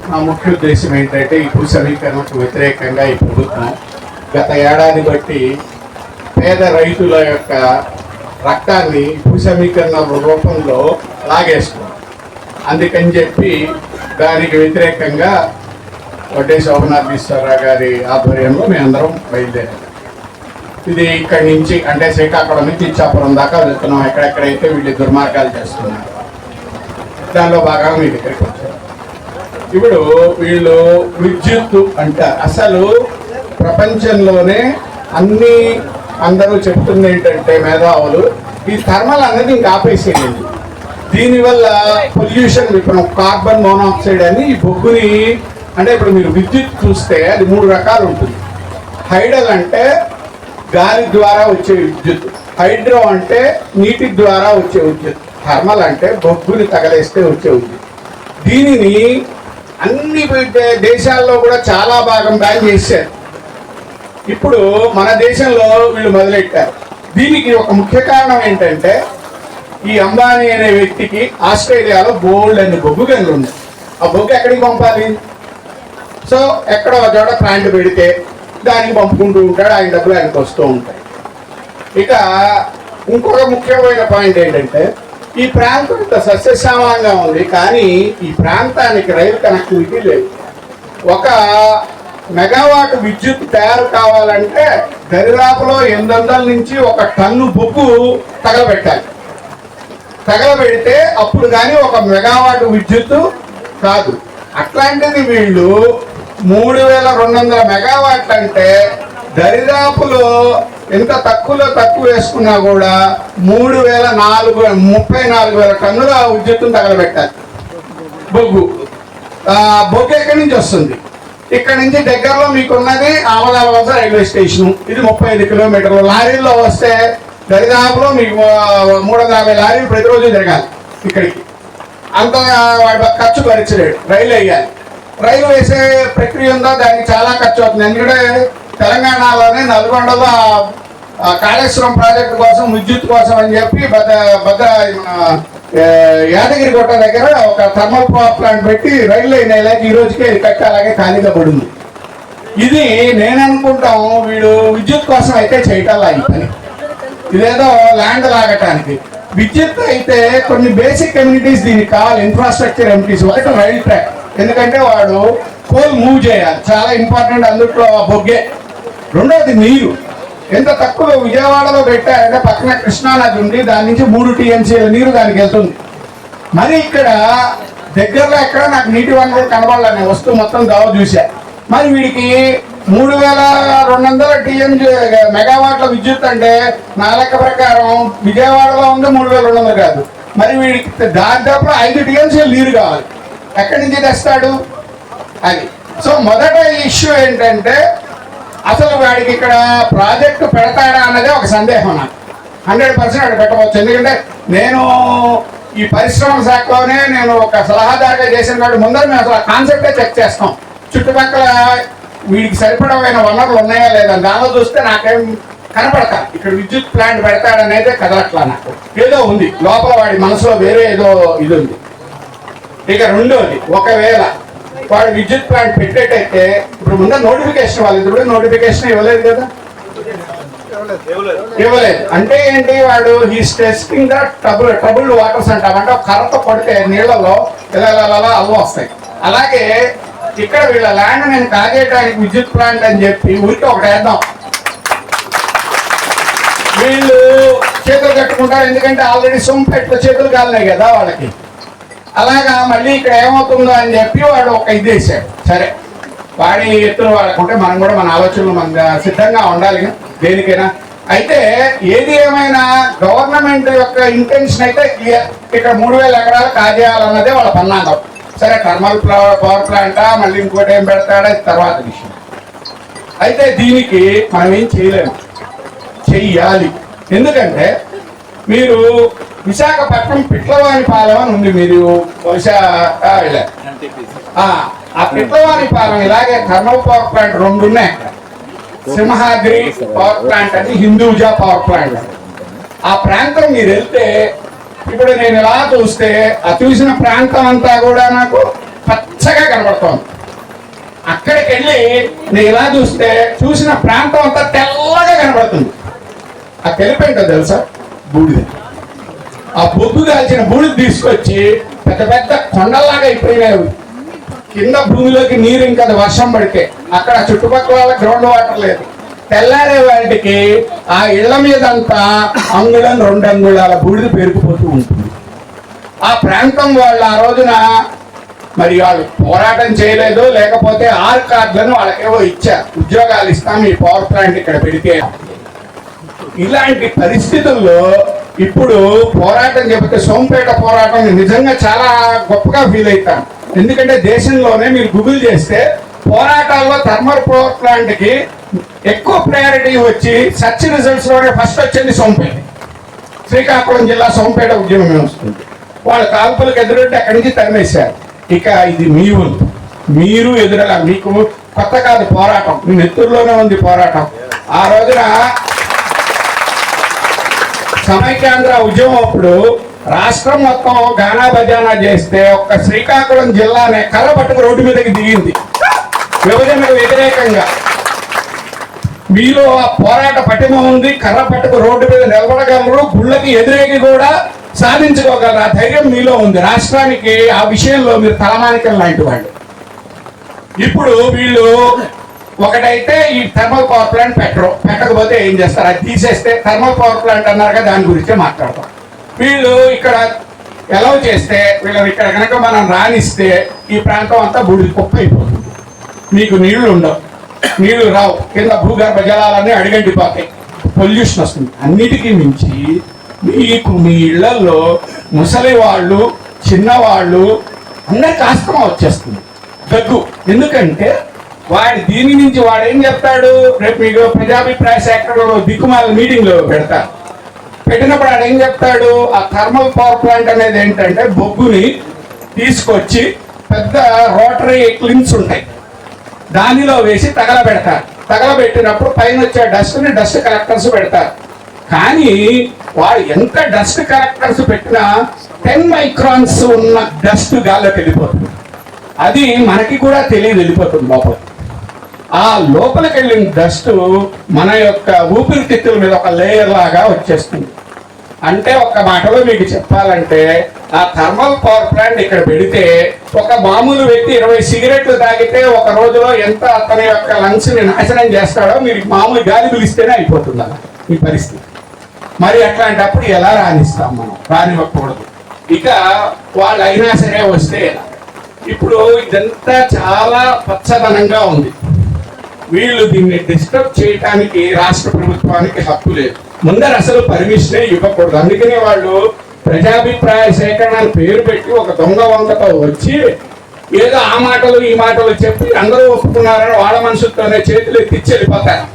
నా ముఖ్య ఉద్దేశం ఏంటంటే ఈ భూ సమీకరణకు వ్యతిరేకంగా ఈ ప్రభుత్వం గత ఏడాది బట్టి పేద రైతుల యొక్క రక్తాన్ని భూ సమీకరణ రూపంలో లాగేస్తుంది అందుకని చెప్పి దానికి వ్యతిరేకంగా వడ్డే శోభనాథీశ్వరరావు గారి ఆధ్వర్యంలో మేమందరం బయలుదేరాం. ఇది ఇక్కడి నుంచి అంటే శ్రీకాకుళం నుంచి ఇచ్చాపురం దాకా వెళ్తున్నాం. ఎక్కడెక్కడైతే వీళ్ళు దుర్మార్గాలు చేస్తున్నారు. దానిలో భాగంగా మీ దగ్గరికి వచ్చారు ఇప్పుడు వీళ్ళు విద్యుత్ అంటారు అసలు ప్రపంచంలోనే అన్ని అందరూ చెప్తుంది ఏంటంటే మేధావులు ఈ థర్మల్ అనేది ఇంకా ఆపేసేయండి. దీనివల్ల పొల్యూషన్ ఇప్పుడు కార్బన్ మోనాక్సైడ్ అని ఈ బొగ్గుని అంటే ఇప్పుడు మీరు విద్యుత్ చూస్తే అది మూడు రకాలు ఉంటుంది. హైడల్ అంటే గాలి ద్వారా వచ్చే విద్యుత్. హైడ్రో అంటే నీటి ద్వారా వచ్చే విద్యుత్. థర్మల్ అంటే బొగ్గుని తగలేస్తే వచ్చే విద్యుత్. దీనిని అన్ని దేశాల్లో కూడా చాలా భాగం బ్యాన్ చేశారు. ఇప్పుడు మన దేశంలో వీళ్ళు మొదలెట్టారు. దీనికి ఒక ముఖ్య కారణం ఏంటంటే ఈ అంబానీ అనే వ్యక్తికి ఆస్ట్రేలియాలో బోల్డ్ అనే బొగ్గు గనులు ఉన్నాయి. ఆ బొగ్గు ఎక్కడికి పంపాలి? సో ఎక్కడో ఒక చోట ప్లాంట్ పెడితే దానికి పంపుకుంటూ ఉంటాడు ఆయన డబ్బులు ఆయనకు వస్తూ ఉంటాయి. ఇక ఇంకొక ముఖ్యమైన పాయింట్ ఏంటంటే ఈ ప్రాంతం ఇంత సస్యశ్యామలంగా ఉంది కానీ ఈ ప్రాంతానికి రైలు కనెక్టివిటీ లేదు. ఒక మెగావాట్ విద్యుత్ తయారు కావాలంటే దరిదాపులో ఎనిమిది వందల నుంచి ఒక టన్ను బొగ్గు తగలబెట్టాలి. తగలబెడితే అప్పుడు కానీ ఒక మెగావాట్ విద్యుత్ కాదు. అట్లాంటిది వీళ్ళు మూడు వేల రెండు వందల మెగావాట్ అంటే దరిదాపులో ఎంత తక్కువలో తక్కువ వేసుకున్నా కూడా మూడు వేల నాలుగు ముప్పై నాలుగు వేల టన్నుల విద్యుత్తును తగలబెట్టాలి. బొగ్గు. బొగ్గు ఎక్కడి నుంచి వస్తుంది? ఇక్కడ నుంచి దగ్గరలో మీకున్నది ఆమదాబాద్ రైల్వే స్టేషన్. ఇది ముప్పై ఐదు కిలోమీటర్లు. లారీల్లో వస్తే దరిదాపులో మీకు మూడు వందల యాభై లారీలు ప్రతిరోజు తిరగాలి ఇక్కడికి. అంత ఖర్చు భరించలేడు రైలు వేయాలి. రైలు వేసే ప్రక్రియ ఉందో? దానికి చాలా ఖర్చు అవుతుంది. ఎందుకంటే తెలంగాణలోనే నల్గొండలో కాళేశ్వరం ప్రాజెక్టు కోసం విద్యుత్ కోసం అని చెప్పి భద్ర భద్ర మన, యాదగిరి గుట్ట దగ్గర ఒక థర్మల్ పవర్ ప్లాంట్ పెట్టి రైలు లైన్ ఈ రోజుకే ఇది కట్టి అలాగే ఖాళీగా పడింది. ఇది నేను అనుకుంటాం వీడు విద్యుత్ కోసం అయితే చేయటాల ఈ పని. ఇదేదో ల్యాండ్ లాగటానికి. విద్యుత్ అయితే కొన్ని బేసిక్ కమ్యూనిటీస్ దీనికి కావాలి. ఇన్ఫ్రాస్ట్రక్చర్ కమ్యూనిటీస్ వరకు రైల్ ట్రాక్. ఎందుకంటే వాడు కోల్ మూవ్ చేయాలి. చాలా ఇంపార్టెంట్ అందుట్లో బొగ్గే. రెండోది నీరు. ఎంత తక్కువ విజయవాడలో పెట్టారంటే పక్కన కృష్ణా నది దాని నుంచి మూడు టీఎంసీల నీరు దానికి వెళ్తుంది. మరి ఇక్కడ దగ్గరలో ఎక్కడ నాకు నీటి వనరులు కనబడాలి నేను మొత్తం దావ చూసా. మరి వీడికి మూడు వేల రెండు వందల టీఎం మెగావాట్ల విద్యుత్ అంటే నా లెక్క ప్రకారం విజయవాడలో ఉంది మూడు వేల రెండు వందలు కాదు. మరి వీడికి దాదాపు ఐదు టీఎంసీలు నీరు కావాలి. ఎక్కడి నుంచి తెస్తాడు? అది. సో మొదట ఇష్యూ ఏంటంటే అసలు వాడికి ఇక్కడ ప్రాజెక్టు పెడతాడా అన్నదే ఒక సందేహం నాకు. హండ్రెడ్ పర్సెంట్ అక్కడ పెట్టవచ్చు. ఎందుకంటే నేను ఈ పరిశ్రమ శాఖలోనే నేను ఒక సలహాదారుగా చేసిన వాడు ముందర మేము అసలు కాన్సెప్టే చెక్ చేస్తాం. చుట్టుపక్కల వీడికి సరిపడమైన వనరులు ఉన్నాయా లేదా దానిలో చూస్తే నాకేం కనపడతా. ఇక్కడ విద్యుత్ ప్లాంట్ పెడతాడనేదే కదలట్లా నాకు. ఏదో ఉంది. లోపల వాడి మనసులో వేరే ఏదో ఇది ఉంది. ఇక రెండోది ఒకవేళ వాడు విద్యుత్ ప్లాంట్ పెట్టేటైతే ఇప్పుడు ముందు నోటిఫికేషన్ వాళ్ళు ఇప్పుడు నోటిఫికేషన్ ఇవ్వలేదు కదా? ఇవ్వలేదు. అంటే ఏంటి వాడు? He's testing the trouble troubled waters అంటాం. అంటే కర్రతో కొడితే నీళ్ళలో ఇలా అల్వ వస్తాయి. అలాగే ఇక్కడ వీళ్ళ ల్యాండ్ నేను కాజేయడానికి విద్యుత్ ప్లాంట్ అని చెప్పి ఊరికి ఒకటి వేద్దాం. వీళ్ళు చేతులు కట్టుకుంటారు. ఎందుకంటే ఆల్రెడీ సొంపెట్లో చేతులు కాలినాయి కదా వాళ్ళకి. అలాగా మళ్ళీ ఇక్కడ ఏమవుతుందో అని చెప్పి వాడు ఒక ఇది వేసాడు సరే. వాడి ఎత్తులు వాడుకుంటే మనం కూడా మన ఆలోచనలు మన సిద్ధంగా ఉండాలి. దేనికైనా. అయితే ఏది ఏమైనా గవర్నమెంట్ యొక్క ఇంటెన్షన్ అయితే క్లియర్ ఇక్కడ మూడు వేల ఎకరాలు కాజేయాలన్నదే వాళ్ళ పన్నాగం. సరే థర్మల్ పవర్ ప్లాంటా మళ్ళీ ఇంకోటి ఏం పెడతాడా? తర్వాత విషయం. అయితే దీనికి మనం ఏం చేయలేము. చెయ్యాలి. ఎందుకంటే మీరు విశాఖపట్నం పిట్లవాణి పాలెం అని ఉంది మీరు. బహుశా ఆ, ఆ, పిట్లవాణి పాలెం ఇలాగే థర్మల్ పవర్ ప్లాంట్ రెండు ఉన్నాయి సింహాద్రి పవర్ ప్లాంట్ అని హిందూజా పవర్ ప్లాంట్ ఆ ప్రాంతం మీరు వెళ్తే ఇప్పుడు నేను ఇలా చూస్తే ఆ చూసిన ప్రాంతం అంతా కూడా నాకు పచ్చగా కనబడుతోంది. అక్కడికి వెళ్ళి నేను ఇలా చూస్తే చూసిన ప్రాంతం అంతా తెల్లగా కనబడుతుంది. ఆ తెలిపేంటో తెలుసా? బూడిద. ఆ బొగ్గు కాల్చిన బూడిద తీసుకొచ్చి పెద్ద పెద్ద కొండల్లాగా అయిపోయినాయి కింద భూమిలోకి నీరు ఇంకా వర్షం పడితే అక్కడ చుట్టుపక్కల వాళ్ళ గ్రౌండ్ వాటర్ లేదు. తెల్లారే వాటికి ఆ ఇళ్ళ మీదంతా అంగుళం రెండు అంగుళాల బూడిద పెరిగిపోతూ ఉంటుంది. ఆ ప్రాంతం వాళ్ళు ఆ రోజున మరి వాళ్ళు పోరాటం చేయలేదు లేకపోతే ఆర్ కార్డులను వాళ్ళకేవో ఇచ్చారు. ఉద్యోగాలు ఇస్తాం ఈ పవర్ ప్లాంట్ ఇక్కడ పెడితే. ఇలాంటి పరిస్థితుల్లో ఇప్పుడు పోరాటం చెబితే సోంపేట పోరాటం నిజంగా చాలా గొప్పగా ఫీల్ అవుతాను ఎందుకంటే దేశంలోనే మీరు గూగుల్ చేస్తే పోరాటాల్లో థర్మల్ పవర్ ప్లాంట్ ఎక్కువ ప్రయారిటీ వచ్చి సర్చ్ రిజల్ట్స్లోనే ఫస్ట్ వచ్చింది సోంపేట. శ్రీకాకుళం జిల్లా సోంపేట ఉద్యమం వస్తుంది వాళ్ళ కాల్పులకు ఎదురుంటే అక్కడి నుంచి తరిమేశారు. ఇక ఇది మీ వంతు. మీరు ఎదురగా మీకు కొత్త కాదు పోరాటం. మీ నెత్తురులోనే ఉంది పోరాటం. ఆ రోజున సమైక్యాంధ్ర ఉద్యమం అప్పుడు రాష్ట్రం మొత్తం గానా బజానా చేస్తే ఒక్క శ్రీకాకుళం జిల్లానే కర్ర పట్టుకు రోడ్డు మీదకి దిగింది. విభజనకు వ్యతిరేకంగా. మీలో ఆ పోరాట పటిమ ఉంది కర్ర పట్టుకు రోడ్డు మీద నిలబడగలరు గుళ్ళకి ఎదురేకి కూడా సాధించుకోగలరు. ఆ ధైర్యం మీలో ఉంది. రాష్ట్రానికి ఆ విషయంలో మీరు తలమానికం లాంటి వాళ్ళు. ఇప్పుడు వీళ్ళు ఒకటైతే ఈ థర్మల్ పవర్ ప్లాంట్ పెట్టరు. పెట్టకపోతే ఏం చేస్తారు? అది తీసేస్తే థర్మల్ పవర్ ప్లాంట్ అన్నారు దాని గురించే మాట్లాడతాం. వీళ్ళు ఇక్కడ ఎలా చేస్తే వీళ్ళని ఇక్కడ కనుక మనం రాణిస్తే ఈ ప్రాంతం అంతా బూడిద కుప్ప అయిపోతుంది మీకు నీళ్ళు ఉండవు. నీళ్ళు రావు. కింద భూగర్భ జలాలన్నీ అడిగంటిపోతాయి. పొల్యూషన్ వస్తుంది. అన్నిటికీ మించి మీకు మీ ఇళ్ళలో ముసలి వాళ్ళు చిన్నవాళ్ళు అందరికి ఆస్తమా వచ్చేస్తుంది. దగ్గు. ఎందుకంటే వాడి దీని నుంచి వాడు ఏం చెప్తాడు? రేపు మీకు ప్రజాభిప్రాయ సేకరణలో దిక్కుమాల మీటింగ్లో పెడతారు పెట్టినప్పుడు ఆడు ఏం చెప్తాడు? ఆ థర్మల్ పవర్ ప్లాంట్ అనేది ఏంటంటే బొగ్గుని తీసుకొచ్చి పెద్ద రోటరీ క్లిన్స్ ఉంటాయి. దానిలో వేసి తగలబెడతారు. తగలబెట్టినప్పుడు పైన వచ్చే డస్ట్ని డస్ట్ కలెక్టర్స్ పెడతారు. కానీ వాడు ఎంత డస్ట్ కలెక్టర్స్ పెట్టినా టెన్ మైక్రాన్స్ ఉన్న డస్ట్ గాల్లోకి వెళ్ళిపోతుంది. అది మనకి కూడా తెలియదు వెళ్ళిపోతుంది లోపల ఆ లోపలికి వెళ్ళిన డస్ట్ మన యొక్క ఊపిరితిత్తుల మీద ఒక లేయర్ లాగా వచ్చేస్తుంది. అంటే ఒక మాటలో మీకు చెప్పాలంటే ఆ థర్మల్ పవర్ ప్లాంట్ ఇక్కడ పెడితే ఒక మామూలు వ్యక్తి ఇరవై సిగరెట్లు తాగితే ఒక రోజులో ఎంత అతని యొక్క లంగ్స్ని నాశనం చేస్తాడో మీరు మామూలు గాలి పిలిస్తేనే అయిపోతుంది అలా ఈ పరిస్థితి. మరి అట్లాంటప్పుడు ఎలా రాణిస్తాం మనం? రానివ్వకూడదు. ఇక వాళ్ళు అయినా సరే వస్తే ఇప్పుడు ఇదంతా చాలా పచ్చదనంగా ఉంది. వీళ్ళు దీన్ని డిస్టర్బ్ చేయడానికి రాష్ట్ర ప్రభుత్వానికి హక్కు లేదు. ముందర అసలు పర్మిషనే ఇవ్వకూడదు. అందుకనే వాళ్ళు ప్రజాభిప్రాయ సేకరణ అని పేరు పెట్టి ఒక దొంగ వంకతో వచ్చి ఏదో ఆ మాటలు ఈ మాటలు చెప్పి అందరూ ఒప్పుకున్నారని వాళ్ళ మనసుతోనే చేతులు ఎత్తిచ్చి వెళ్ళిపోతారు.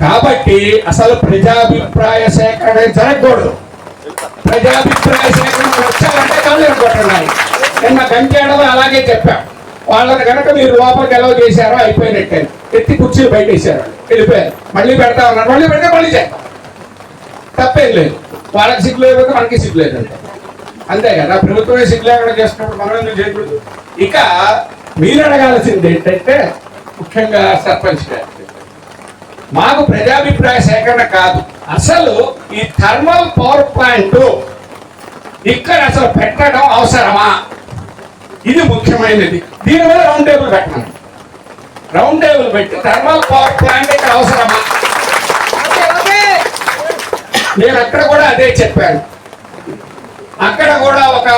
కాబట్టి అసలు ప్రజాభిప్రాయ సేకరణ జరగకూడదు. ప్రజాభిప్రాయ సేకరణ వచ్చారంటే కళ్ళు కొట్టండి నిన్న గంటేడలో అలాగే చెప్పాం. వాళ్ళని కనుక మీరు లోపలికి ఎలా చేశారో అయిపోయినట్టే. ఎత్తి కుర్చీలు బయట వేసారు వెళ్ళిపోయారు. మళ్ళీ పెడతా ఉన్నారు మళ్ళీ పెడితే మళ్ళీ చేస్తాం తప్పేం లేదు. వాళ్ళకి సిగ్గు లేకపోతే మనకి సిగ్గు లేదు అంతే అంతే కదా. ప్రభుత్వమే సిగ్గు లేకుండా చేస్తున్నప్పుడు మనం ఎందుకు చేయకూడదు? ఇక మీరు అడగాల్సింది ఏంటంటే ముఖ్యంగా సర్పంచ్ గారు. మాకు ప్రజాభిప్రాయ సేకరణ కాదు. అసలు ఈ థర్మల్ పవర్ ప్లాంట్ ఇక్కడ అసలు పెట్టడం అవసరమా? ఇది ముఖ్యమైనది. దీని మీద రౌండ్ టేబుల్ పెట్టమని. రౌండ్ టేబుల్ పెట్టి థర్మల్ పవర్ ప్లాంట్ ఇక్కడ అవసరమా? నేను అక్కడ కూడా అదే చెప్పాను. అక్కడ కూడా ఒక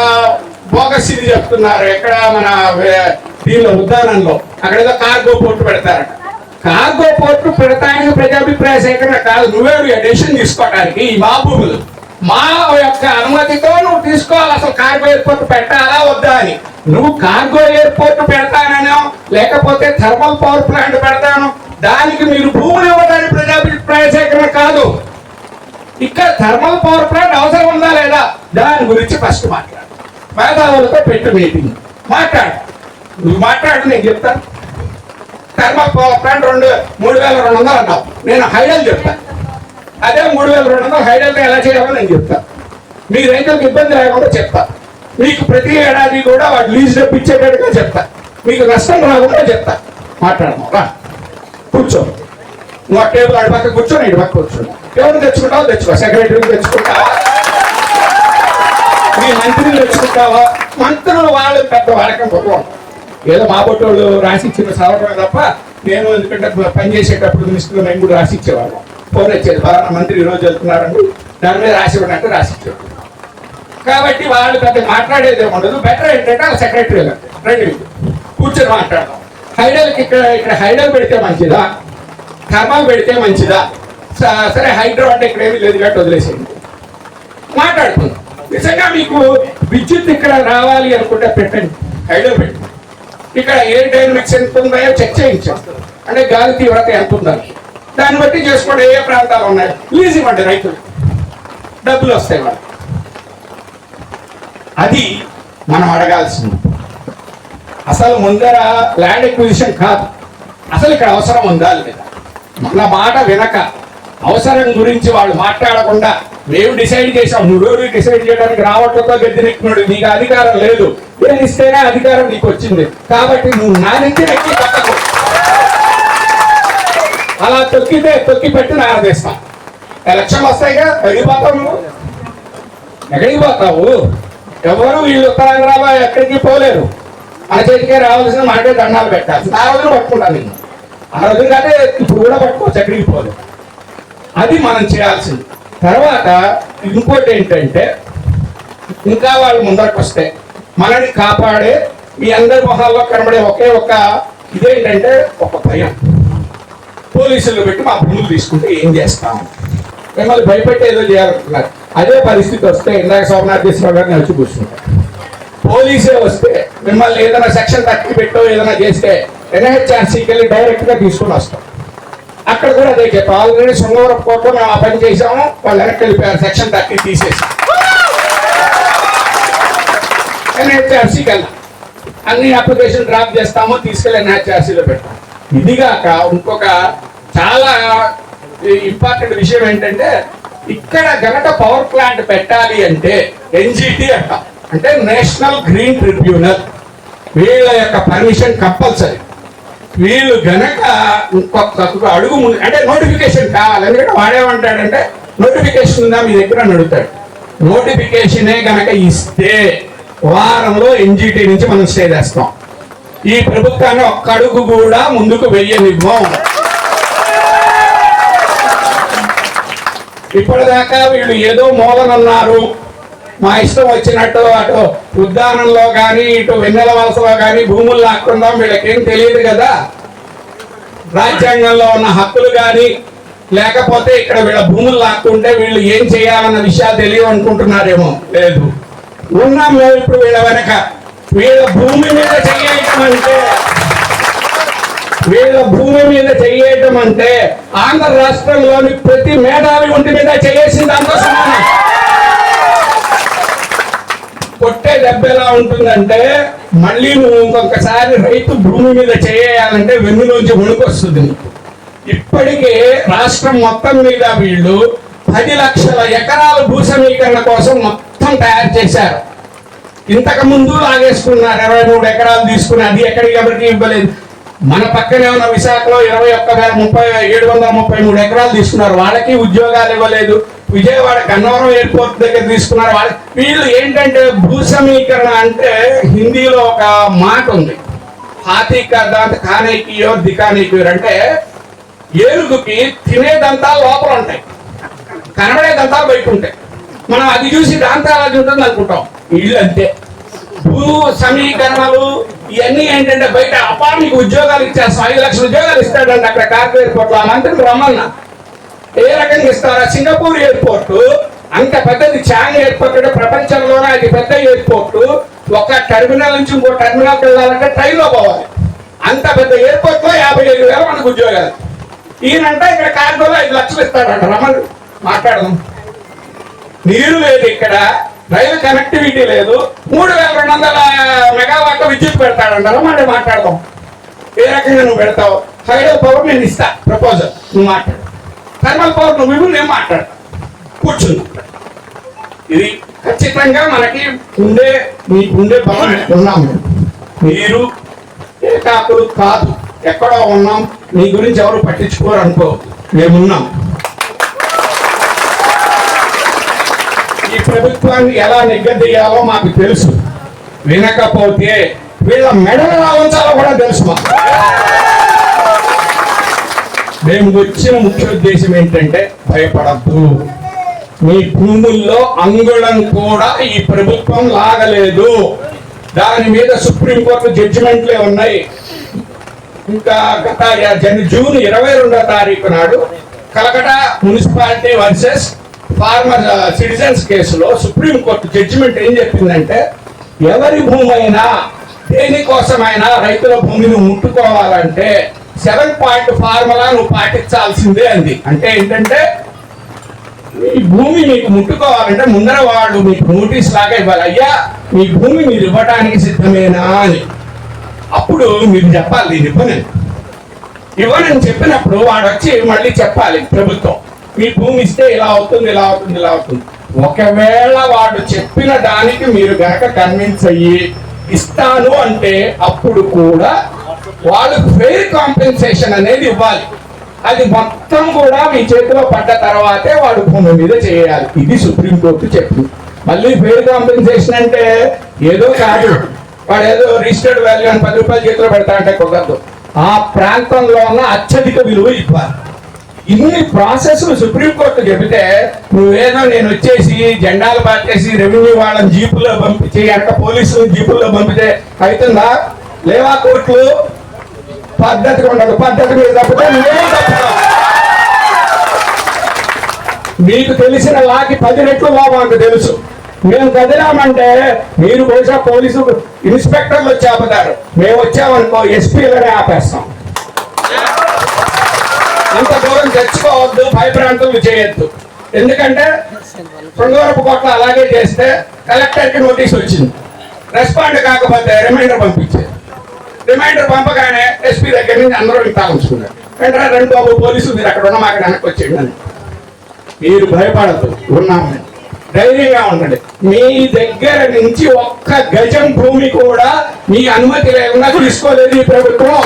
బోగస్ ఇది చెప్తున్నారు. ఎక్కడ మన దీనిలో ఉద్యానంలో అక్కడ ఏదో కార్గో పోర్టు పెడతారట. కార్గో పోర్టు పెడతానికి ప్రజాభిప్రాయ సేకరణ కాదు. నువ్వే డెసిషన్ తీసుకోవడానికి ఈ భూములు. మా యొక్క అనుమతితో నువ్వు తీసుకోవాలి. అసలు కార్గో ఎయిర్పోర్ట్ పెట్టాలా వద్దా అని. నువ్వు కార్గో ఎయిర్పోర్ట్ పెడతానో లేకపోతే థర్మల్ పవర్ ప్లాంట్ పెడతాను దానికి మీరు భూములు ఇవ్వడానికి ప్రజాభిప్రాయ సేకరణ కాదు. ఇక్కడ థర్మల్ పవర్ ప్లాంట్ అవసరం ఉందా లేదా? దాని గురించి ఫస్ట్ మాట్లాడు. మేధావులతో పెట్టు మీటింగ్. మాట్లాడు. నువ్వు మాట్లాడు నేను చెప్తాను. థర్మల్ పవర్ ప్లాంట్ రెండు మూడు వేల రెండు వందలు అన్నావు. నేను హైడల్ చెప్తాను. అదే మూడు వేల రెండు వందలు హైడల్గా ఎలా చేయాలో నేను చెప్తా. మీ రైతులకు ఇబ్బంది లేకుండా చెప్తా. మీకు ప్రతి ఏడాది కూడా వాడు లీజ్ డబ్బు ఇచ్చేటట్టుగా చెప్తా. మీకు నష్టం రాకుండా చెప్తా. మాట్లాడము? రా. కూర్చో. నువ్వు ఆ టేబుల్ ఆడి పక్క కూర్చో ఇటు పక్క కూర్చోండి ఎవరు తెచ్చుకుంటావో తెచ్చుకో. సెక్రటరీని తెచ్చుకుంటావా? మీ మంత్రిని తెచ్చుకుంటావా? మంత్రులు వాళ్ళు పెద్ద వాడకం గొప్ప ఏదో మా బొట్టోళ్ళు రాసిచ్చిన సవరణ తప్ప నేను ఎందుకంటే పని చేసేటప్పుడు మినిస్టర్ మేము కూడా రాసిచ్చేవాళ్ళం. ఫోన్ వచ్చేది ఫలానా మంత్రి ఈ రోజు వెళ్తున్నారండి. దాని మీద రాసి ఇవ్వడంటే రాసి కాబట్టి వాళ్ళు పెద్ద మాట్లాడేది ఉండదు. బెటర్ ఏంటంటే వాళ్ళ సెక్రటరీ రండి. కూర్చొని మాట్లాడదాం. హైడల్కి ఇక్కడ ఇక్కడ హైడల్ పెడితే మంచిదా? థర్మల్ పెడితే మంచిదా? సరే హైడ్రో అంటే ఇక్కడ ఏమీ లేదు కాబట్టి వదిలేసేయండి. మాట్లాడుకుందాం. నిజంగా మీకు విద్యుత్ ఇక్కడ రావాలి అనుకుంటే పెట్టండి. హైడ్రో పెట్టండి ఇక్కడ ఎయిర్ డైనమిక్స్ ఎంత ఉన్నాయో చెక్ చేయించాం అంటే గాలి తీవ్రత ఎంత ఉందని దాన్ని బట్టి చేసుకోండి ఏ ప్రాంతాలు ఉన్నాయి? లీజ్ ఇవ్వండి రైతులు. డబ్బులు వస్తాయి వాళ్ళు అది మనం అడగాల్సింది. అసలు ముందర ల్యాండ్ ఎక్విజిషన్ కాదు. అసలు ఇక్కడ అవసరం ఉందా లేదా? మన మాట వినక అవసరం గురించి వాళ్ళు మాట్లాడకుండా మేము డిసైడ్ చేసాం నువ్వు డిసైడ్ చేయడానికి రావట్లతో గద్దెనెక్కినాడు నీకు అధికారం లేదు. నేను ఇస్తేనే అధికారం నీకు వచ్చింది. కాబట్టి నువ్వు నా నుంచి నెక్కి పక్కకు అలా తొక్కితే తొక్కి పెట్టి నారదేస్తాం ఎలక్షన్ వస్తాయిగా వెళ్ళిపోతావు నువ్వు. ఎక్కడికి పోతావు ఎవరు వీళ్ళు ఉత్తరాంధ్రలో ఎక్కడికి పోలేరు. ఆ చేతికే రావాల్సిన మాటే దండాలు పెట్టాలి. ఆ రోజున పట్టుకుంటా నేను. ఆ రోజు కాదే ఇప్పుడు కూడా పట్టుకోవచ్చు ఎక్కడికి పోలేదు అది మనం చేయాల్సింది. తర్వాత ఇంకోటి ఏంటంటే ఇంకా వాళ్ళు ముందరకు వస్తే మనని కాపాడే మీ అందరి మొహాల్లో కనబడే ఒకే ఒక ఇదేంటంటే ఒక భయం. పోలీసులు పెట్టి మా భూములు తీసుకుంటే ఏం చేస్తాం మిమ్మల్ని భయపెట్టి ఏదో చేయాలనుకున్నారు అదే పరిస్థితి వస్తే ఇందాక సోమనాథేశ్వర గారిని వచ్చి కూర్చుంటారు పోలీసే వస్తే మిమ్మల్ని ఏదైనా సెక్షన్ తక్కి పెట్టో ఏదైనా చేస్తే ఎన్హెచ్ఆర్సీకి వెళ్ళి డైరెక్ట్గా తీసుకుని వస్తాం. అక్కడ కూడా అదే చెప్పి ఆల్రెడీ శృంగవరం కోర్టులో మేము ఆ పని చేసాము వాళ్ళు వెనక్కి వెళ్ళిపోయారు. సెక్షన్ థర్టీ తీసేసి. ఎన్హెచ్ఆర్సీకి వెళ్ళాం. అన్ని అప్లికేషన్ డ్రాప్ చేస్తాము. తీసుకెళ్ళి ఎన్హెచ్ఆర్సీలో పెడతాం ఇదిగాక ఇంకొక చాలా ఇంపార్టెంట్ విషయం ఏంటంటే ఇక్కడ గనక పవర్ ప్లాంట్ పెట్టాలి అంటే ఎన్జిటి అంట. అంటే నేషనల్ గ్రీన్ ట్రిబ్యునల్ వీళ్ళ యొక్క పర్మిషన్ కంపల్సరీ వీళ్ళు గనక ఇంకొక అడుగు ముందు అంటే నోటిఫికేషన్ కావాలి. ఎందుకంటే వాడేమంటాడంటే నోటిఫికేషన్ ఉందా? మీ దగ్గర అని అడుగుతాడు. నోటిఫికేషనే గనక ఇస్తే వారంలో ఎన్జిటి నుంచి మనం స్టే చేస్తాం. ఈ ప్రభుత్వాన్ని ఒక్క అడుగు కూడా ముందుకు వెయ్యనివ్వం. ఇప్పటిదాకా వీళ్ళు ఏదో మూలనన్నారు. మా ఇష్టం వచ్చినట్టు అటు ఉద్యానంలో కానీ ఇటు వెన్నెల వలసలో కానీ భూములు లాక్కుందాం వీళ్ళకేం తెలియదు కదా. రాజ్యాంగంలో ఉన్న హక్కులు కానీ లేకపోతే ఇక్కడ వీళ్ళ భూములు లాక్కుంటే వీళ్ళు ఏం చేయాలన్న విషయాలు తెలియవు అనుకుంటున్నారేమో లేదు. ఉన్నాం మేము ఇప్పుడు వీళ్ళ వెనక. వీళ్ళ భూమి మీద చేయటం అంటే వీళ్ళ భూమి మీద చేయటం అంటే ఆంధ్ర రాష్ట్రంలోని ప్రతి మేధావి ఒంటి మీద చేసింది దాంతో సమానం. కొట్టే దెబ్బ ఎలా ఉంటుందంటే మళ్ళీ నువ్వు ఇంకొకసారి రైతు భూమి మీద చేయాలంటే వెన్నులోంచి వణుకొస్తుంది ఇప్పటికే రాష్ట్రం మొత్తం మీద వీళ్ళు పది లక్షల ఎకరాల భూ సమీకరణ కోసం మొత్తం తయారు చేశారు. ఇంతకు ముందు లాగేసుకున్నారు ఇరవై మూడు ఎకరాలు తీసుకుని అది ఎక్కడికి ఎవరికి ఇవ్వలేదు. మన పక్కనే ఉన్న విశాఖలో ఇరవై ఒక్క వేల ముప్పై ఏడు వందల ముప్పై మూడు ఎకరాలు తీసుకున్నారు. వాళ్ళకి ఉద్యోగాలు ఇవ్వలేదు. విజయవాడ గన్నవరం ఎయిర్పోర్ట్ దగ్గర తీసుకున్నారు. వాళ్ళ వీళ్ళు ఏంటంటే భూ సమీకరణ అంటే హిందీలో ఒక మాట ఉంది. హాతీ దాంత కానేకియో దికానేకియో అంటే ఏనుగుకి తినేదంతా లోపల ఉంటాయి. కనబడే దంతాలు బయట ఉంటాయి. మనం అది చూసి దాంతాలు అది ఉంటుంది అనుకుంటాం వీళ్ళు అంతే భూ సమీకరణలు ఇవన్నీ ఏంటంటే బయట అపా మీకు ఉద్యోగాలు ఇచ్చారు ఐదు లక్షల ఉద్యోగాలు ఇస్తాడంట అక్కడ కార్పొరేట్ ఎయిర్పోర్ట్లో ఆ మంత్రిని ఏ రకంగా ఇస్తారా? సింగపూర్ ఎయిర్పోర్ట్ అంత పెద్దది చాంగ్ ఎయిర్పోర్ట్ అంటే ప్రపంచంలోనే అది పెద్ద ఎయిర్పోర్ట్. ఒక టెర్మినల్ నుంచి ఇంకో టెర్మినల్కి వెళ్ళాలంటే ట్రైన్లో పోవాలి. అంత పెద్ద ఎయిర్పోర్ట్లో యాభై ఐదు వేల మనకు ఉద్యోగాలు. ఈయనంట ఇక్కడ కార్గోలో ఐదు లక్షలు ఇస్తాడంట. రమన్ మాట్లాడదాం. నీరు లేదు ఇక్కడ. రైలు కనెక్టివిటీ లేదు. మూడు వేల రెండు వందల మెగావాట్ విద్యుత్ పెడతాడంటారు? మళ్ళీ మాట్లాడదాం. ఏ రకంగా నువ్వు పెడతావు? హైడల్ పవర్ నేను ఇస్తా ప్రపోజల్. నువ్వు మాట్లాడు. థర్మల్ పవర్ నువ్వు ఇవ్వు నేను మాట్లాడతా. కూర్చుంది ఇది ఖచ్చితంగా మనకి ఉండే మీకు ఉండే బలం ఉన్నాం. మీరు ఏకాకులు కాదు. ఎక్కడో ఉన్నాం. మీ గురించి ఎవరు పట్టించుకోరు అనుకో. మేమున్నాం ప్రభుత్వాన్ని ఎలా నిగ్గదీయాలో మాకు తెలుసు. వినకపోతే వీళ్ళ మెడలు ఎలా కూడా తెలుసు మాకు. మేము వచ్చిన ముఖ్య ఉద్దేశం ఏంటంటే భయపడద్దు. మీ భూముల్లో అంగుళం కూడా ఈ ప్రభుత్వం లాగలేదు. దాని మీద సుప్రీంకోర్టు జడ్జిమెంట్లే ఉన్నాయి. ఇంకా గత జన్ జూన్ ఇరవై రెండో తారీఖు నాడు Calcutta municipality versus former citizens కేసులో సుప్రీంకోర్టు జడ్జిమెంట్ ఏం చెప్పిందంటే ఎవరి భూమి అయినా దేనికోసమైనా రైతుల భూమిని ముట్టుకోవాలంటే సెవెన్ పాయింట్ ఫార్ములా నువ్వు పాటించాల్సిందే అంది. అంటే ఏంటంటే మీ భూమి మీకు ముట్టుకోవాలంటే ముందర వాడు మీకు నోటీస్ లాగా ఇవ్వాలి. అయ్యా మీ భూమి మీరు ఇవ్వడానికి సిద్ధమేనా అని. అప్పుడు మీరు చెప్పాలి దీన్ని ఇవ్వనని. ఇవ్వనని చెప్పినప్పుడు వాడు వచ్చి మళ్ళీ చెప్పాలి ప్రభుత్వం. మీ భూమి ఇస్తే ఇలా అవుతుంది ఇలా అవుతుంది ఇలా అవుతుంది. ఒకవేళ వాడు చెప్పిన దానికి మీరు గనక కన్విన్స్ అయ్యి ఇస్తాను అంటే అప్పుడు కూడా వాళ్ళు ఫెయిర్ కాంపెన్సేషన్ అనేది ఇవ్వాలి. అది మొత్తం కూడా మీ చేతిలో పడ్డ తర్వాతే వాడు భూమి మీద చేయాలి. ఇది సుప్రీంకోర్టు చెప్పింది మళ్ళీ ఫెయిర్ కాంపెన్సేషన్ అంటే ఏదో కాదు. వాడు ఏదో రిజిస్టర్డ్ వాల్యూ అని పది రూపాయలు చేతిలో పెడతా అంటే కుదరదు. ఆ ప్రాంతంలో ఉన్న అత్యధిక విలువ ఇవ్వాలి. ఇన్ని ప్రాసెస్లు సుప్రీంకోర్టు చెబితే నువ్వేదో నేను వచ్చేసి జెండాలు పాటేసి రెవెన్యూ వాళ్ళని జీపులో పంపించి వెనక పోలీసులు జీపుల్లో పంపితే అవుతుందా లేవా కోర్టులు? పద్ధతిగా ఉండదు. పద్ధతి మీద తప్పితే నువ్వేం తప్పుతావు? మీకు తెలిసిన లాకి పది రెట్లు లా మాకు తెలుసు. మేము కదిలామంటే మీరు బహుశా పోలీసు ఇన్స్పెక్టర్లు వచ్చి ఆపుతారు. మేము వచ్చామనుకో ఎస్పీలనే ఆపేస్తాం. అంత దూరం తెచ్చుకోవద్దు భయభ్రాంతులు చేయొద్దు ఎందుకంటే శృంగవరపు కోట్ల అలాగే చేస్తే కలెక్టర్కి నోటీస్ వచ్చింది. రెస్పాండ్ కాకపోతే రిమైండర్ పంపించారు రిమైండర్ పంపగానే ఎస్పీ దగ్గర నుంచి అందరూ ఇంత ఉంచుకున్నారు. వెంటనే రెండు బాబు పోలీసులు మీరు అక్కడ ఉన్న మాకు వెనక్కి వచ్చేయండి. అని మీరు భయపడద్దు ఉన్నాము ధైర్యంగా ఉండండి. మీ దగ్గర నుంచి ఒక్క గజం భూమి కూడా మీ అనుమతి లేకుండా తీసుకోలేదు ఈ ప్రభుత్వం.